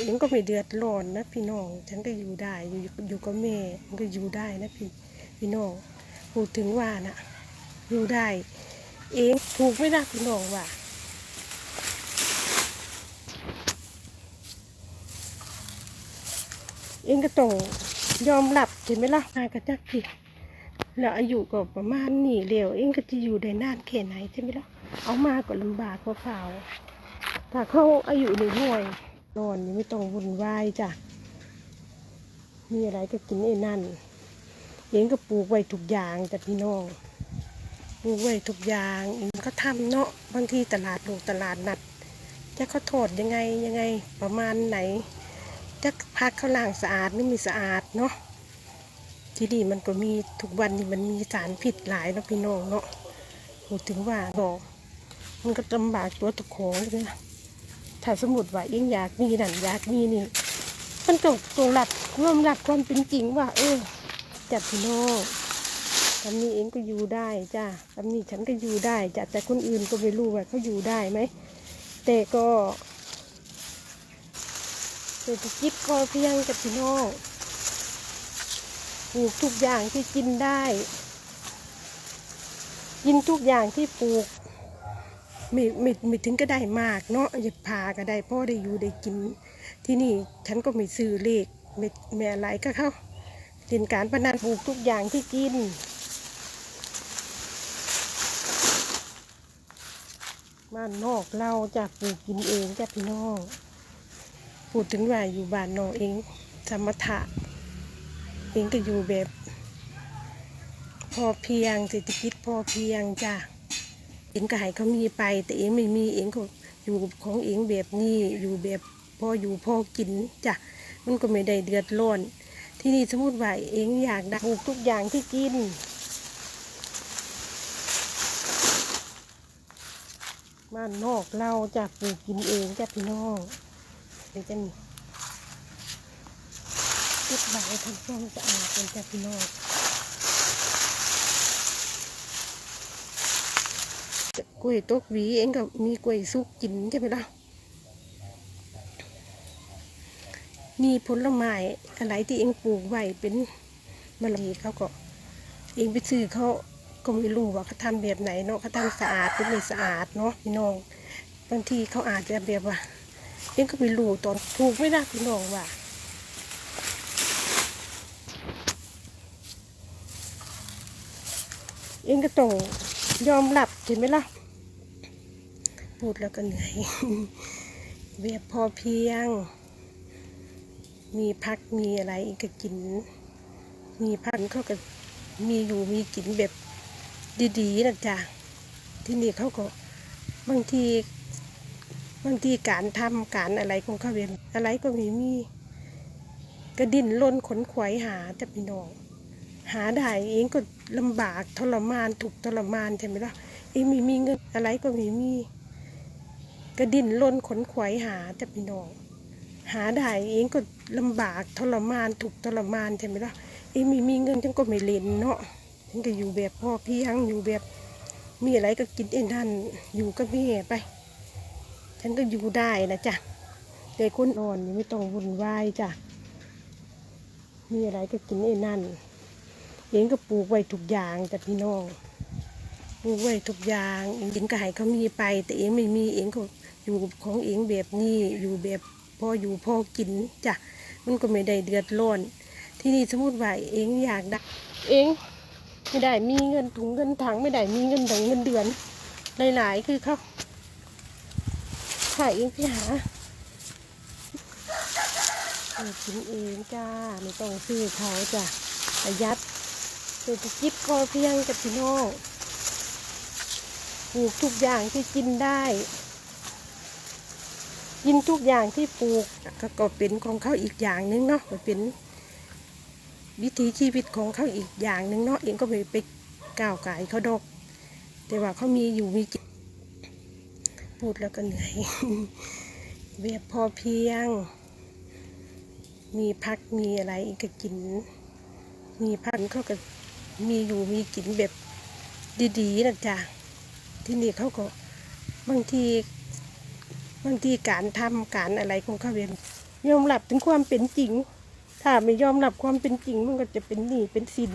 เองก็ไม่เดือดร้อนนะพี่น้อง ฉันก็อยู่ได้อยู่อยู่กับแม่มันก็อยู่ได้นะพี่พี่น้องพูดถึงว่านะอยู่ได้ เองถูกไม่นะพี่น้องว่าเองก็ต้องยอมรับใช่ไหมล่ะนายกระจักพี่แล้วอายุก็ประมาณนี้เร็วเองก็จะอยู่ได้นานแค่ไหนใช่ไหมล่ะเอามาก็ลำบากกว่าเปล่าถ้าเขาอายุในห่วย นอนนี่ไม่ต้องวุ่นวายจ้ะ มีอะไรก็กินไอ้นั่น เองก็ปลูกไว้ทุกอย่างแต่พี่น้อง ปลูกไว้ทุกอย่างเองก็ทำเนาะ บางทีตลาดลงตลาดนัดจะเขาโทษยังไงยังไงประมาณไหน จะพักเขาล่างสะอาดไม่มีสะอาดเนาะ ที่นี่มันก็มีทุกวันนี่มันมีสารผิดหลายเนาะพี่น้องเนาะพูดถึงว่าบอก มันก็ลำบากตัวตะของเลยนะ ถ้าสมมติว่าเองอยากมีนั่นอยากมีนี่มันต้องตรงหลักร่วมหลักความเป็นจริงว่า เออจัดพี่น้องทำนี้เองก็อยู่ได้จ้าทำนี้ฉันก็อยู่ได้จ้ะแต่คนอื่นก็ไม่รู้ว่าเขาอยู่ได้ไหมแต่ก็เศรษฐกิจพอเพียงกับพี่น้องปลูกทุกอย่างที่กินได้ กินทุกอย่างที่ปลูก ไม่ไม่ไม่ถึงก็ได้มากเนาะอย่าพาก็ได้พ่อได้อยู่ได้กิน ที่นี่ฉันก็ไม่ซื้อเลขไม่ไม่อะไรก็เข้าเล่นการพนันปลูกทุกอย่างที่กินบ้านนอกเราจะปลูกกินเองจ้ะพี่น้องพูดถึงว่าอยู่บ้านนอกเองสมถะเองก็อยู่แบบ พอเพียงเศรษฐกิจพอเพียงจ้ะ เองก็ให้เขามีไป แต่เองไม่มีเองก็อยู่ของเองแบบนี้อยู่แบบพออยู่พอกินจ้ะมันก็ไม่ได้เดือดร้อนที่นี่สมมติว่าเองอยากได้ปลูกทุกอย่างที่กินบ้านนอกเราจะปลูกกินเองจ้ะพี่น้องเดี๋ยวจะมีเก็บใบทำความสะอาดกันจ้ะพี่น้องจะ กล้วยตกหวีเองก็มีกล้วยสุกกินใช่ไหมล่ะมีผลไม้อะไรที่เองปลูกไว้เป็นมะละเขาก็ เองไปซื้อเขาก็ไม่รู้ว่าเขาทำแบบไหนเนาะเขาทำสะอาดหรือไม่สะอาดเนาะพี่น้องบางทีเขาอาจจะแบบว่าเองก็ไม่รู้ตอนถูกไม่ได้พี่น้องว่าเองก็ต้องยอมรับใช่ไหมล่ะ พูดแล้วก็เหนื่อยเวียบพอเพียง มีพักมีอะไรองก็กิน มีพักเขาก็มีอยู่มีกินแบบดีๆนะจ๊ะที่นี่เขาก็บางทีบางทีการทำการอะไรของเขาเองอะไรก็ม่มีกระดิ่นล้นขนขวายหาแต่พี่น้องหาได้เองก็ลำบากทรมานถูกทรมานใช่ไหมล่ะเองม่มีเงินอะไรก็ม่มี กระดิ่นล้นขนขวายหาแต่พี่น้อง หาได้เองก็ลำบากทรมานถูกทรมานใช่ไหมล่ะเองม่มีเงินฉันก็ไม่เล่นเนาะฉันก็อยู่แบบพ่อพี่ยงอยู่แบบมีอะไรก็กินเองนั่นอยู่กับแม่ไป ฉันก็อยู่ได้นะจ๊ะแต่คนอ่อนไม่ต้องวุ่นวายจ้ะมีอะไรก็กินไอ้นั่นเองก็ปลูกไว้ทุกอย่างแต่พี่น้องปลูกไว้ทุกอย่างเองก็ให้เขามีไป แต่เองไม่มีเองก็ อยู่ของเองแบบนี้อยู่แบบพออยู่พอกินจ้ะมันก็ไม่ได้เดือดร้อน ที่นี่สมมติว่าเองอยากได้เองไม่ได้มีเงินถุงเงินถังไม่ได้มีเงินถังเงินเดือนหลายๆคือเขาถ่ายเองไปหาเออกินเองจ้าไม่ต้องซื้อเขาจ้ะประหยัดเศรษฐกิจพอเพียงกับพี่น้องปลูกทุกอย่างที่กินได้ กินทุกอย่างที่ปลูกก็ก็เป็นของเขาอีกอย่างหนึงเนาะก็เป็นวิถีชีวิตของเขาอีกอย่างหนึ่งเนาะเองก็ไม่ไปก้าวไก่เขาดอก แต่ว่าเขามีอยู่มีกินพูดแล้วก็เหนื่อยเวียบพอเพียง มีพักมีอะไรเองก็กิน มีพักเขาก็มีอยู่มีกินแบบดีๆนะจ๊ะที่นี่เขาก็บางที บางทีการทำการอะไรของเขาเองยอมรับถึงความเป็นจริง ถ้าไม่ยอมรับความเป็นจริง มันก็จะเป็นหนี้เป็นสิน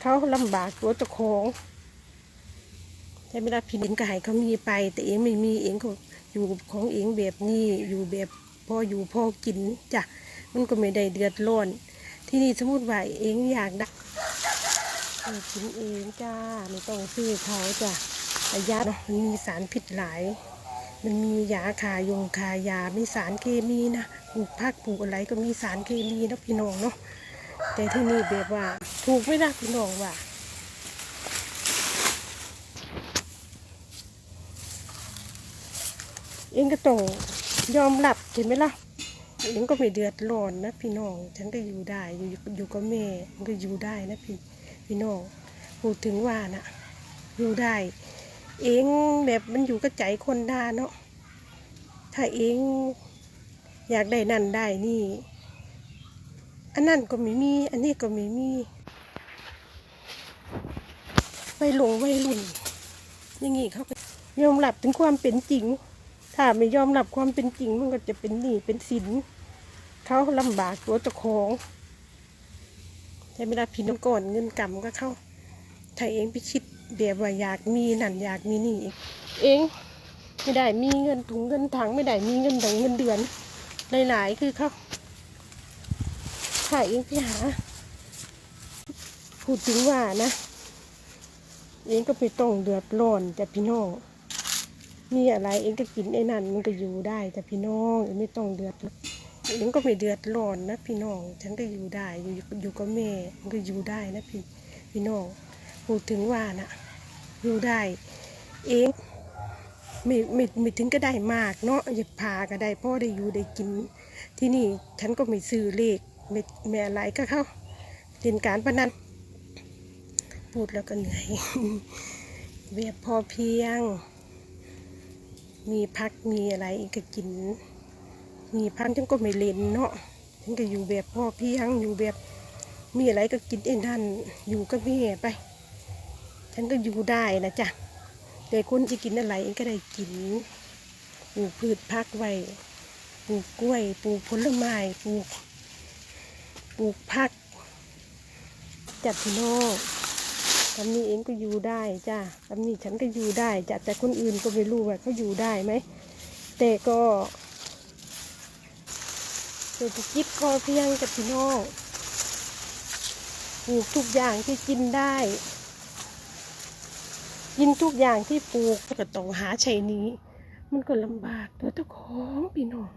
เขาลำบากตัวเจ้าของใช่ไหมล่ะพี่ดินก็ให้เขามีไป แต่เองไม่มีเองก็อยู่ของเองแบบนี้อยู่แบบพออยู่พอกินจ้ะมันก็ไม่ได้เดือดร้อนที่นี่สมมติว่าเองอยากได้กินเองจ้าไม่ต้องซื้อเขาจ้ะระยะเนาะมีสารพิษหลาย มันมียาคายงคายา มีสารเคมีนะปลูกผักปลูกอะไรก็มีสารเคมีนะพี่น้องเนาะแต่ที่นี่แบบว่าถูกไม่นะพี่น้องว่าเองก็ต้องยอมรับเห็นไหมล่ะเองก็ไม่เดือดร้อนนะพี่น้อง ฉันก็อยู่ได้อยู่อยู่กับแม่มันก็อยู่ได้นะพี่พี่น้องพูดถึงว่านะอยู่ได้ เองแบบมันอยู่กับใจคนด้เนาะถ้าเองอยากได้นั่นได้นี่ อันนั้นก็ไม่มี อันนี้ก็ไม่มีไปหลงไวยรุ่นอย่างงี้เขายอมรับถึงความเป็นจริง ถ้าไม่ยอมรับความเป็นจริงมันก็จะเป็นหนี้เป็นสินเขาลำบากตัวเจ้าของใช่ไหมล่ะพี่น้องก่อนเงินกรรมก็เข้าถ้าเองไปคิด แบบว่าอยากมีนั่นอยากมีนี่เองเองไม่ได้มีเงินถุงเงินถังไม่ได้มีเงินเดือนเงินเดือนหลายๆคือเขาถ้าเองไปหาพูดถึงว่านะเองก็ไปต้องเดือดร้อนแต่พี่น้องมีอะไรเองก็กินไอ้นั่นมันก็อยู่ได้แต่พี่น้องเองไม่ต้องเดือดเองก็ไม่เดือดร้อนนะพี่น้องฉันก็อยู่ได้อยู่อยู่กับแม่มันก็อยู่ได้นะพี่พี่น้อง พูดถึงว่านะอยู่ได้เองไม่ไม่ไม่ถึงก็ได้มากเนาะอย่าพาก็ได้พ่อได้อยู่ได้กิน ที่นี่ฉันก็ไม่ซื้อเลขไม่ไม่อะไรก็เข้าเล่นการพนันพูดแล้วก็เหนื่อยเวียบพอเพียง มีพักมีอะไรก็กิน มีพักฉันก็ไม่เล่นเนาะฉันก็อยู่แบบพ่อเพียงอยู่แบบมีอะไรก็กินเองนั่นอยู่กับแม่ไป ฉันก็อยู่ได้นะจ๊ะแต่คนที่กินอะไรเองก็ได้กินปลูกพืชพักไว้ปลูกกล้วยปลูกผลไม้ปลูกปลูกผักจัดพี่น้องตำนี้เองก็อยู่ได้จ้ะตำนี้ฉันก็อยู่ได้จ้ะแต่คนอื่นก็ไม่รู้ว่าเขาอยู่ได้ไหมแต่ก็เศรษฐกิจพอเพียงจัดพี่น้องปลูกทุกอย่างที่กินได้ กินทุกอย่างที่ปลูกก็ต้องหาใช้นี้ มันก็ลำบากตัวเจ้าของพี่น้อง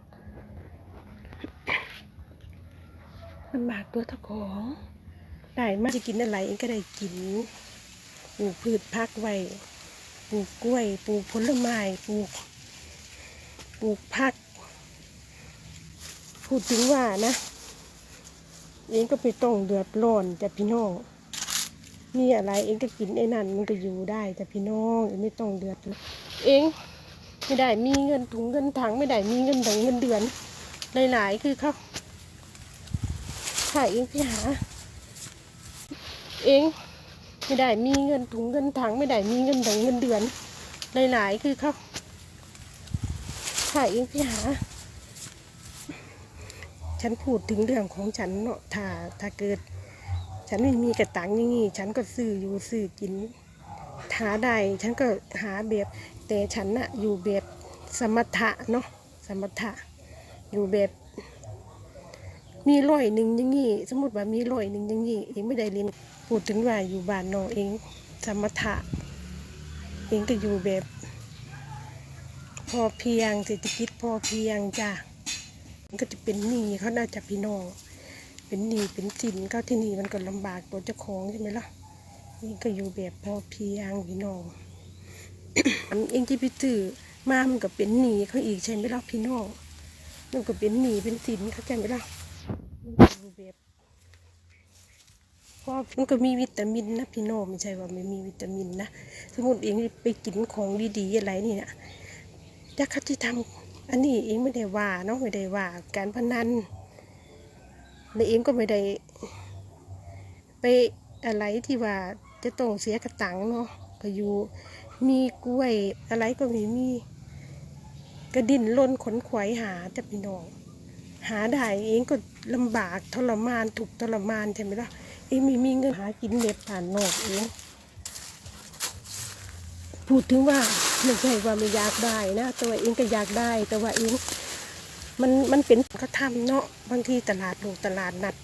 ลำบากตัวเจ้าของได้มาจะกินอะไรเองก็ได้กินปลูกพืชพักไว้ปลูกกล้วยปลูกผลไม้ปลูกปลูกผักพูดถึงว่านะเองก็ไปต้องเดือดร้อนแต่พี่น้อง มีอะไรเองก็กินไอ้นั่นมันก็อยู่ได้แต่พี่น้องเองไม่ต้องเดือดเองไม่ได้มีเงินถุงเงินถังไม่ได้มีเงินเดือนเงินเดือนหลายๆคือเขาถ้าเองไปหาเองไม่ได้มีเงินถุงเงินถังไม่ได้มีเงินเดือนเงินเดือนหลายๆคือเขาถ้าเองไปหาฉันพูดถึงเรื่องของฉันเนาะถ้าถ้าเกิด ฉันไม่มีกระตังอย่างงี้ฉันก็ซื้ออยู่ซื้อกินหาได้ฉันก็หาแบบ แต่ฉันน่ะอยู่แบบสมถะเนาะสมถะ อยู่แบบ มีร้อยหนึ่งอย่างงี้สมมติว่ามีร้อยหนึ่งอย่างงี้เองไม่ได้เรียนพูดถึงว่าอยู่บ้านนอกเอง สมถะ เองก็อยู่แบบ พอเพียงเศรษฐกิจพอเพียงจ้ะมันก็จะเป็นหนี้เขาน่าจะพี่น้อง เป็นหนี้เป็นสินก็ที่นี่มันก็ลำบากตัวเจ้าของใช่ไหมล่ะนี่ก็อยู่แบบพอเพียงพี่น้องอันเองที่ไปซื้อมามันก็เป็นหนี้เขาอีกใช่ไหมล่ะพี่น้องมันก็เป็นหนี้เป็นสินเขาใช่ไหมล่ะมันก็อยู่แบบเพราะมันก็มีวิตามินนะพี่น้องไม่ใช่ว่าไม่มีวิตามินนะสมมติเองไปกินของดีๆอะไรนี่นะจะเขาที่ทำอันนี้เองไม่ได้ว่าเนาะไม่ได้ว่าการพนัน และเองก็ไม่ได้ ไปอะไรที่ว่าจะต้องเสียกระตังเนาะก็อยู่ มีกล้วยอะไรก็ม่มีกระดินล้นขนขวายหาจะพี่น้อง หาได้เองก็ลำบากทรมานถูกทรมานใช่ไหมล่ะเองม่มีเงินหากินเน็บผ่านนอกเองพูดถึงว่าไม่ใช่ว่าไม่อยากได้นะแต่ว่าเองก็อยากได้ แต่ว่าเอง มันมันเป็นเขาทำเนาะบางทีตลาดลงตลาดนัด